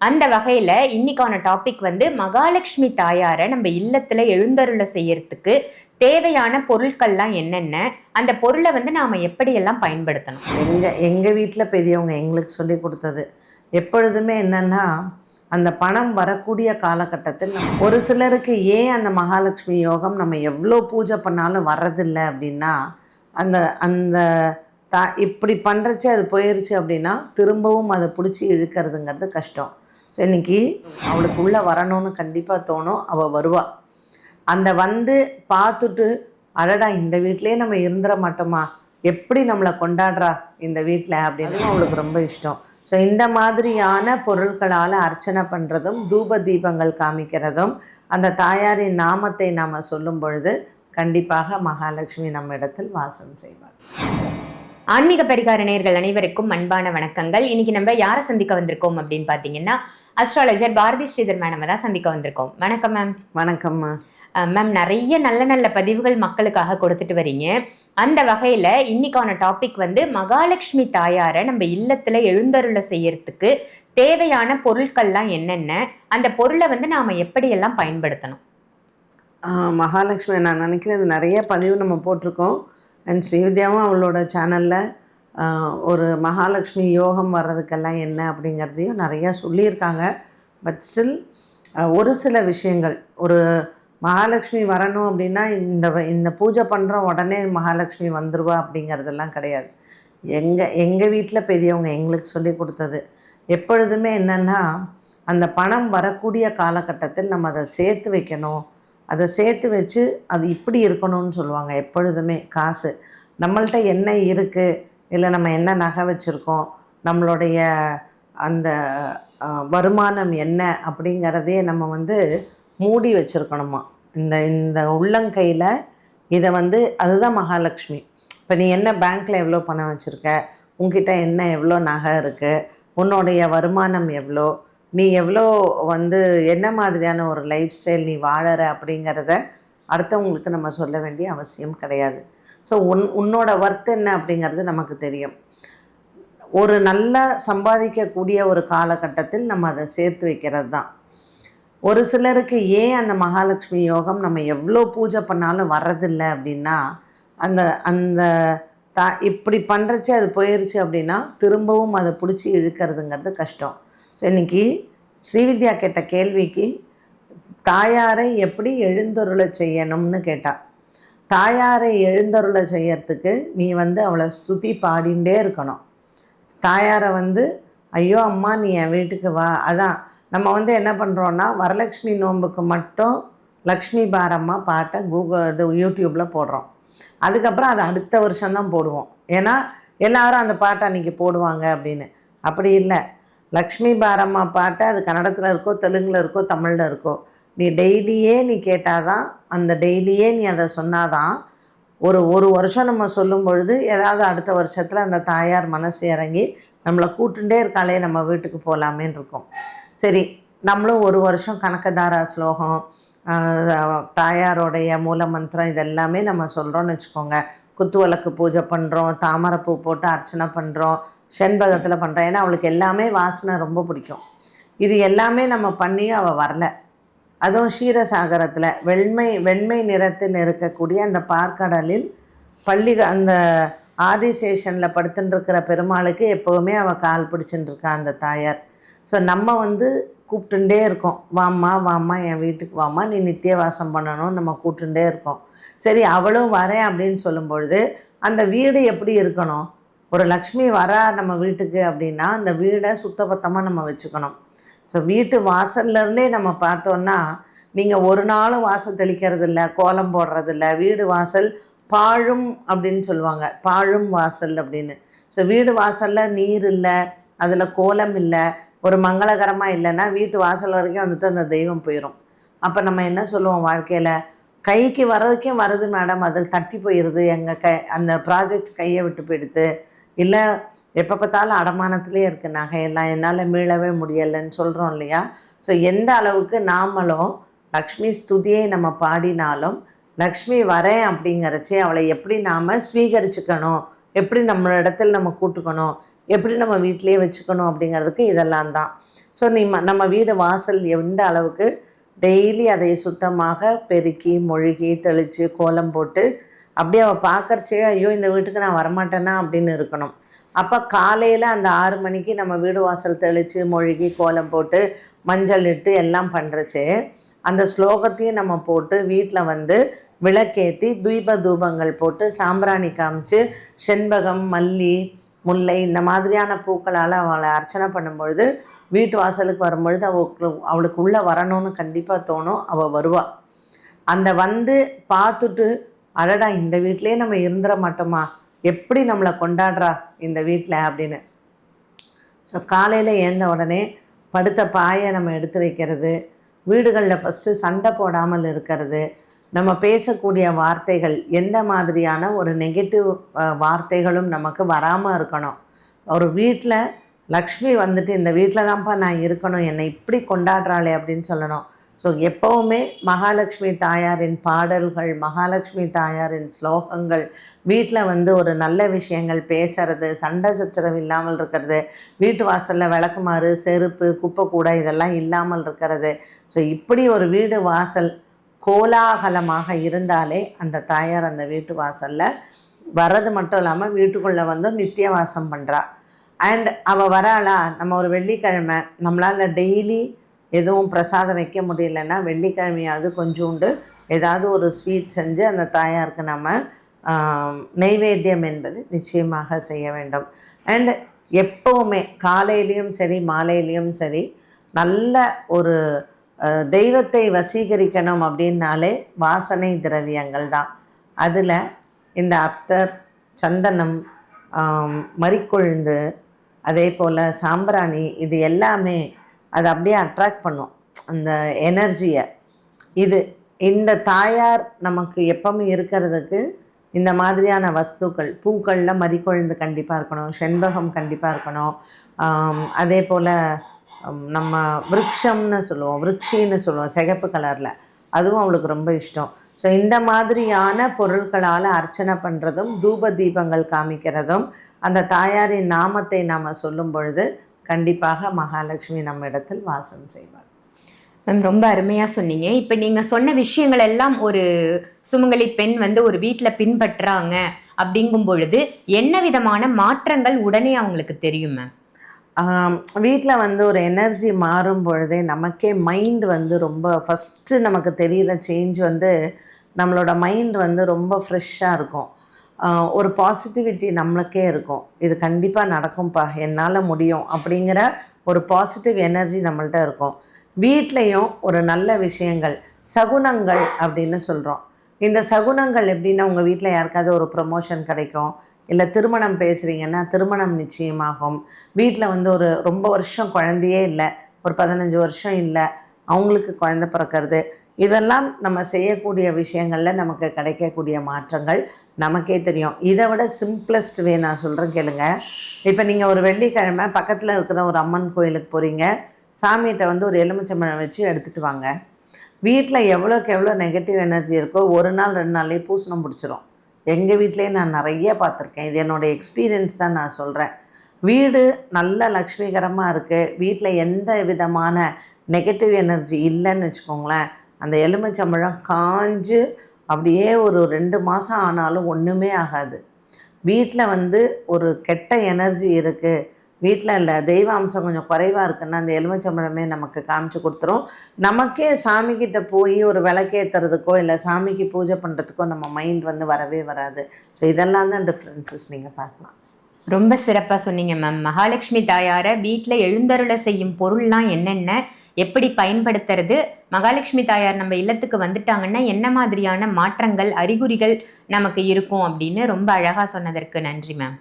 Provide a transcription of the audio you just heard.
அந்த வகையில் இன்னைக்கான டாபிக் வந்து மகாலட்சுமி தாயாரை நம்ம இல்லத்தில் எழுந்தருளை செய்யறதுக்கு தேவையான பொருட்கள்லாம் என்னென்ன அந்த பொருளை வந்து நாம் எப்படியெல்லாம் பயன்படுத்தணும்? எங்கள் எங்கள் வீட்டில் பெரியவங்க எங்களுக்கு சொல்லி கொடுத்தது. எப்பொழுதுமே என்னென்னா அந்த பணம் வரக்கூடிய காலகட்டத்தில் ஒரு சிலருக்கு ஏன் அந்த மகாலட்சுமி யோகம் நம்ம எவ்வளோ பூஜை பண்ணாலும் வர்றதில்லை அப்படின்னா அந்த அந்த தா இப்படி பண்ணுறச்சு அது போயிடுச்சு அப்படின்னா திரும்பவும் அதை பிடிச்சி இழுக்கிறதுங்கிறது கஷ்டம். ஸோ இன்னைக்கு அவளுக்கு உள்ளே வரணும்னு கண்டிப்பாக தோணும். அவள் வருவாள் அந்த வந்து பார்த்துட்டு அடடா இந்த வீட்டிலே நம்ம இருந்துட மாட்டோமா? எப்படி நம்மளை கொண்டாடுறா இந்த வீட்டில் அப்படின்னு அவளுக்கு ரொம்ப இஷ்டம். ஸோ இந்த மாதிரியான பொருட்களால் அர்ச்சனை பண்ணுறதும் தூப தீபங்கள் காமிக்கிறதும் அந்த தாயாரின் நாமத்தை நாம் சொல்லும் பொழுது கண்டிப்பாக மகாலட்சுமி நம்ம இடத்தில் வாசம் செய்வாள். ஆன்மீக பரிகார நேயர்கள் அனைவருக்கும் அன்பான வணக்கங்கள். இன்னைக்கு நம்ம யாரை சந்திக்க வந்திருக்கோம் அப்படின்னு பார்த்தீங்கன்னா அஸ்ட்ராலஜர் பாரதி ஸ்ரீதர் மேடம் தான் சந்திக்க வந்திருக்கோம். வணக்கம் மேம் வணக்கம்மா. மேம் நிறைய நல்ல நல்ல பதிவுகள் மக்களுக்காக கொடுத்துட்டு வரீங்க. அந்த வகையில் இன்னைக்கான டாபிக் வந்து மகாலட்சுமி தாயாரை நம்ம இல்லத்தில் எழுந்தருளை செய்யறதுக்கு தேவையான பொருட்கள்லாம் என்னென்ன அந்த பொருளை வந்து நாம் எப்படியெல்லாம் பயன்படுத்தணும்? மகாலட்சுமி நான் நினைக்கிறேன் இது நிறைய பதிவு நம்ம போட்டிருக்கோம். அண்ட் ஸ்ரீவித்யாவும் அவளோட சேனலில் ஒரு மகாலட்சுமி யோகம் வர்றதுக்கெல்லாம் என்ன அப்படிங்கிறதையும் நிறையா சொல்லியிருக்காங்க. பட் ஸ்டில் ஒரு சில விஷயங்கள் ஒரு மகாலட்சுமி வரணும் அப்படின்னா இந்த இந்த பூஜை பண்ணுறோம் உடனே மகாலட்சுமி வந்துடுவா அப்படிங்கிறதெல்லாம் கிடையாது. எங்கள் எங்கள் வீட்டில் பெரியவங்க எங்களுக்கு சொல்லி கொடுத்தது. எப்பொழுதுமே என்னென்னா அந்த பணம் வரக்கூடிய காலகட்டத்தில் நம்ம அதை சேர்த்து வைக்கணும். அதை சேர்த்து வச்சு அது இப்படி இருக்கணும்னு சொல்லுவாங்க எப்பொழுதுமே காசு. நம்மள்ட்ட என்ன இருக்குது இல்லை நம்ம என்ன நகை வச்சுருக்கோம்? நம்மளுடைய அந்த வருமானம் என்ன அப்படிங்கிறதையே நம்ம வந்து மூடி வச்சுருக்கணுமா? இந்த இந்த உள்ளங்கையில் இதை வந்து அதுதான் மகாலட்சுமி. இப்போ நீ என்ன பேங்க்கில் எவ்வளோ பணம் வச்சுருக்க? உங்ககிட்ட என்ன எவ்வளோ நகை இருக்குது உன்னுடைய வருமானம் எவ்வளோ? நீ எவ்வளோ வந்து என்ன மாதிரியான ஒரு லைஃப் ஸ்டைல் நீ வாழற அப்படிங்கிறத அடுத்தவங்களுக்கு நம்ம சொல்ல வேண்டிய அவசியம் கிடையாது. ஸோ உன் உன்னோட ஒர்த் என்ன அப்படிங்கிறது நமக்கு தெரியும். ஒரு நல்லா சம்பாதிக்கக்கூடிய ஒரு காலகட்டத்தில் நம்ம அதை சேர்த்து வைக்கிறது தான் ஒரு சிலருக்கு ஏன் அந்த மகாலட்சுமி யோகம் நம்ம எவ்வளோ பூஜை பண்ணாலும் வர்றதில்லை அப்படின்னா அந்த அந்த தா இப்படி பண்ணுறச்சு அது போயிருச்சு அப்படின்னா திரும்பவும் அதை பிடிச்சி இழுக்கிறதுங்கிறது கஷ்டம். இன்னைக்கு ஸ்ரீவித்யா கேட்ட கேள்விக்கு தாயாரை எப்படி எழுந்தருளை செய்யணும்னு கேட்டாள் தாயாரை எழுந்தருளை செய்யறதுக்கு நீ வந்து அவளை ஸ்துதி பாடிண்டே இருக்கணும். தாயாரை வந்து ஐயோ அம்மா நீ என் வீட்டுக்கு வா. அதான் நம்ம வந்து என்ன பண்ணுறோன்னா வரலட்சுமி நோன்புக்கு மட்டும் லக்ஷ்மி பாரம்மா பாட்டை கூகுள் இது யூடியூப்பில் போடுறோம். அதுக்கப்புறம் அதை அடுத்த வருஷம்தான் போடுவோம். ஏன்னா எல்லாரும் அந்த பாட்டை அன்றைக்கி போடுவாங்க அப்படின்னு. அப்படி இல்லை. லக்ஷ்மி பாரம்மா பாட்டை அது கன்னடத்தில் இருக்கோ தெலுங்கில் இருக்கோ தமிழில் இருக்கோ. நீ டெய்லியே நீ கேட்டாதான் அந்த டெய்லியே நீ அதை சொன்னாதான் ஒரு ஒரு வருஷம் நம்ம சொல்லும் பொழுது ஏதாவது அடுத்த வருஷத்தில் அந்த தாயார் மனசு இறங்கி நம்மளை கூட்டுண்டே இருக்காளே நம்ம வீட்டுக்கு போகலாமேன்னு இருக்கும். சரி நம்மளும் ஒரு வருஷம் கனக்கதாரா ஸ்லோகம் தாயாரோடைய மூல மந்திரம் இதெல்லாமே நம்ம சொல்கிறோன்னு வச்சுக்கோங்க. குத்துவிளக்கு பூஜை பண்ணுறோம் தாமரைப்பூ போட்டு அர்ச்சனை பண்ணுறோம் செண்பகத்தில் பண்ணுறேன் ஏன்னா அவளுக்கு எல்லாமே வாசனை ரொம்ப பிடிக்கும். இது எல்லாமே நம்ம பண்ணியும் அவள் வரல. அதுவும் க்ஷீரசாகரத்தில் வெண்மை வெண்மை நிறத்தில் இருக்கக்கூடிய அந்த பார்க்கடலில் பள்ளி அந்த ஆதிசேஷனில் படுத்துட்டுருக்கிற பெருமாளுக்கு எப்போவுமே அவள் கால் பிடிச்சிட்டுருக்கா அந்த தாயார். ஸோ நம்ம வந்து கூப்பிட்டுட்டே இருக்கோம். வாம்மா வாம்மா என் வீட்டுக்கு வாம்மா. நீ நித்திய வாசம் பண்ணணும் நம்ம கூப்பிட்டுட்டே இருக்கோம். சரி அவளும் வரேன் அப்படின்னு சொல்லும் பொழுது அந்த வீடு எப்படி இருக்கணும்? ஒரு லக்ஷ்மி வரா நம்ம வீட்டுக்கு அப்படின்னா அந்த வீடை சுத்தபத்தமாக நம்ம வச்சுக்கணும். ஸோ வீட்டு வாசல்ல இருந்தே நம்ம பார்த்தோன்னா நீங்கள் ஒரு நாளும் வாசல் தெளிக்கிறது இல்லை கோலம் போடுறதில்ல. வீடு வாசல் பாழும் அப்படின்னு சொல்லுவாங்க. பாழும் வாசல் அப்படின்னு. ஸோ வீடு வாசலில் நீர் இல்லை அதில் கோலம் இல்லை ஒரு மங்களகரமாக இல்லைன்னா வீட்டு வாசல் வரைக்கும் வந்துட்டு அந்த தெய்வம் போயிடும் அப்போ நம்ம என்ன சொல்லுவோம் வாழ்க்கையில்? கைக்கு வர்றதுக்கும் வருது மேடம் அதில் தட்டி போயிடுது எங்கள் கை அந்த ப்ராஜெக்ட் கையை விட்டு போயிடுது இல்லை எப்போ பார்த்தாலும் அடமானத்திலே இருக்குது நகையெல்லாம். என்னால் மீளவே முடியலைன்னு சொல்கிறோம் இல்லையா? ஸோ எந்த அளவுக்கு நாமளும் லக்ஷ்மி ஸ்துதியை நம்ம பாடினாலும் லக்ஷ்மி வரேன் அப்படிங்கிறச்சே அவளை எப்படி நாம் ஸ்வீகரிச்சுக்கணும்? எப்படி நம்மளோட இடத்துல நம்ம கூட்டுக்கணும்? எப்படி நம்ம வீட்டிலேயே வச்சுக்கணும் அப்படிங்கிறதுக்கு இதெல்லாம் தான். ஸோ நீ ம- நம்ம வீடு வாசல் எந்த அளவுக்கு டெய்லி அதை சுத்தமாக பெருக்கி மொழுகி தெளித்து கோலம் போட்டு அப்படியே அவள் பார்க்கறச்சே ஐயோ இந்த வீட்டுக்கு நான் வரமாட்டேனா? அப்படின்னு இருக்கணும். அப்போ காலையில் அந்த ஆறு மணிக்கு நம்ம வீடு வாசல் தெளித்து மொழுகி கோலம் போட்டு மஞ்சள் இட்டு எல்லாம் பண்ணுறச்சே அந்த ஸ்லோகத்தையும் நம்ம போட்டு வீட்டில் வந்து விளக்கேற்றி தீப தூபங்கள் போட்டு சாம்பிராணி காமிச்சு செண்பகம் மல்லி முல்லை இந்த மாதிரியான பூக்களால் அவளை அர்ச்சனை பண்ணும்பொழுது வீட்டு வாசலுக்கு வரும்பொழுது அவளுக்கு அவளுக்கு உள்ளே வரணும்னு கண்டிப்பாக தோணும் அவள் வருவாள் அந்த வந்து பார்த்துட்டு அடடா இந்த வீட்டிலே நம்ம இருந்துட மாட்டோமா? எப்படி நம்மளை கொண்டாடுறா இந்த வீட்டில் அப்படின்னு. ஸோ காலையில் ஏந்த உடனே படுத்த பாயை நம்ம எடுத்து வைக்கிறது வீடுகளில் ஃபஸ்ட்டு சண்டை போடாமல் இருக்கிறது நம்ம பேசக்கூடிய வார்த்தைகள் எந்த மாதிரியான ஒரு நெகட்டிவ் வார்த்தைகளும் நமக்கு வராமல் இருக்கணும். ஒரு வீட்டில் லக்ஷ்மி வந்துட்டு இந்த வீட்டில் தான்ப்பா நான் இருக்கணும் என்னை இப்படி கொண்டாடுறாளே அப்படின்னு சொல்லணும். ஸோ எப்போவுமே மகாலட்சுமி தாயாரின் பாடல்கள் மகாலட்சுமி தாயாரின் ஸ்லோகங்கள் வீட்டில் வந்து ஒரு நல்ல விஷயங்கள் பேசுறது சண்டை சச்சரவு இல்லாமல் இருக்கிறது வீட்டு வாசலில் விளக்குமாறு செருப்பு குப்பை கூடை இதெல்லாம் இல்லாமல் இருக்கிறது. ஸோ இப்படி ஒரு வீடு வாசல் கோலாகலமாக இருந்தாலே அந்த தாயார் அந்த வீட்டு வாசலில் வர்றது மட்டும் இல்லாமல் வீட்டுக்குள்ளே வந்து நித்திய வாசம் பண்ணுறா அண்ட் அவள் வராளா நம்ம ஒரு வெள்ளிக்கிழமை நம்மளால் டெய்லி எதுவும் பிரசாதம் வைக்க முடியலன்னா வெள்ளிக்கிழமையாவது கொஞ்சோண்டு ஏதாவது ஒரு ஸ்வீட் செஞ்சு அந்த தாயாருக்கு நம்ம நெய்வேத்தியம் என்பது நிச்சயமாக செய்ய வேண்டும். அண்டு எப்போவுமே காலையிலையும் சரி மாலையிலையும் சரி நல்ல ஒரு தெய்வத்தை வசீகரிக்கணும் அப்படின்னாலே வாசனை திரவியங்கள் தான். அதில் இந்த அத்தர் சந்தனம் மறிக்கொழுந்து அதே போல் சாம்பிராணி இது எல்லாமே அது அப்படியே அட்ராக்ட் பண்ணும். அந்த எனர்ஜியை இது இந்த தாயார் நமக்கு எப்பவும் இருக்கிறதுக்கு இந்த மாதிரியான வஸ்துக்கள் பூக்களில் மறிக்கொழுந்து கண்டிப்பாக இருக்கணும் செண்பகம் கண்டிப்பாக இருக்கணும். அதே போல் நம்ம விரக்ஷம்னு சொல்லுவோம் விரக்ஷின்னு சொல்லுவோம் சிகப்பு கலரில் அதுவும் அவளுக்கு ரொம்ப இஷ்டம். ஸோ இந்த மாதிரியான பொருட்களால் அர்ச்சனை பண்ணுறதும் தூப தீபங்கள் காமிக்கிறதும் அந்த தாயாரின் நாமத்தை நாம் சொல்லும் பொழுது கண்டிப்பாக மகாலட்சுமி நம்ம இடத்தில் வாசம் செய்வாள். மேம் ரொம்ப அருமையா சொன்னீங்க. இப்ப நீங்க சொன்ன விஷயங்கள் எல்லாம் ஒரு சுமங்கலி பெண் வந்து ஒரு வீட்ல பின்பற்றுறாங்க அப்படிங்கும் பொழுது என்ன விதமான மாற்றங்கள் உடனே அவங்களுக்கு தெரியும் மேம் வீட்டில் வந்து ஒரு எனர்ஜி மாறும் பொழுதே நமக்கே மைண்ட் வந்து ரொம்ப ஃபஸ்ட்டு நமக்கு தெரிகிற சேஞ்ச் வந்து நம்மளோட மைண்ட் வந்து ரொம்ப ஃப்ரெஷ்ஷாக இருக்கும். ஒரு பாசிட்டிவிட்டி நம்மளுக்கே இருக்கும். இது கண்டிப்பாக நடக்கும்ப்பா என்னால் முடியும் அப்படிங்கிற ஒரு பாசிட்டிவ் எனர்ஜி நம்மள்கிட்ட இருக்கும். வீட்லேயும் ஒரு நல்ல விஷயங்கள் சகுனங்கள் அப்படின்னு சொல்கிறோம் இந்த சகுனங்கள் எப்படின்னா உங்கள் வீட்டில் யாருக்காவது ஒரு ப்ரமோஷன் கிடைக்கும் இல்லை திருமணம் பேசுகிறீங்கன்னா திருமணம் நிச்சயமாகும். வீட்டில் வந்து ஒரு ரொம்ப வருஷம் குழந்தையே இல்லை ஒரு பதினஞ்சு வருஷம் இல்லை அவங்களுக்கு குழந்த பிறக்கிறது. இதெல்லாம் நம்ம செய்யக்கூடிய விஷயங்களில் நமக்கு கிடைக்கக்கூடிய மாற்றங்கள் நமக்கே தெரியும். இதை விட சிம்பிளஸ்ட் வே நான் சொல்கிறேன் கேளுங்க. இப்போ நீங்கள் ஒரு வெள்ளிக்கிழமை பக்கத்தில் இருக்கிற ஒரு அம்மன் கோயிலுக்கு போகிறீங்க சாமிகிட்ட வந்து ஒரு எலுமிச்சம்பழம் வச்சு எடுத்துகிட்டு வாங்க. வீட்டில் எவ்வளோக்கு எவ்வளோ நெகட்டிவ் எனர்ஜி இருக்கோ ஒரு நாள் ரெண்டு நாள்லேயே பூசணம் பிடிச்சிரும். எங்கள் வீட்லேயே நான் நிறைய பார்த்துருக்கேன். இது என்னோடய எக்ஸ்பீரியன்ஸ் தான் நான் சொல்கிறேன் வீடு நல்ல லக்ஷ்மிகரமாக இருக்குது வீட்டில் எந்த விதமான நெகட்டிவ் எனர்ஜி இல்லைன்னு வச்சுக்கோங்களேன். அந்த எலுமிச்சம்பழம் காஞ்சு அப்படியே ஒரு ரெண்டு மாதம் ஆனாலும் ஒன்றுமே ஆகாது. வீட்டில் வந்து ஒரு கெட்ட எனர்ஜி இருக்குது வீட்டில் இல்லை தெய்வ அம்சம் கொஞ்சம் குறைவாக இருக்குன்னா அந்த எலுமிச்சம்பழமே நமக்கு காமிச்சு கொடுத்துரும். நமக்கே சாமிக்கிட்ட போய் ஒரு விளக்கேற்றுறதுக்கோ இல்லை சாமிக்கு பூஜை பண்ணுறதுக்கோ நம்ம மைண்ட் வந்து வரவே வராது. ஸோ இதெல்லாம் தான் டிஃப்ரென்சஸ் நீங்கள் பார்க்கலாம். ரொம்ப சிறப்பாக சொன்னீங்க மேம் மகாலட்சுமி தாயாரை வீட்டில் எழுந்தருளை செய்யும் பொருள்லாம் என்னென்ன? எப்படி பயன்படுத்துறது? மகாலட்சுமி தாயார் நம்ம இல்லத்துக்கு வந்துட்டாங்கன்னா என்ன மாதிரியான மாற்றங்கள் அறிகுறிகள் நமக்கு இருக்கும் அப்படின்னு ரொம்ப அழகா சொன்னதற்கு நன்றி மேம்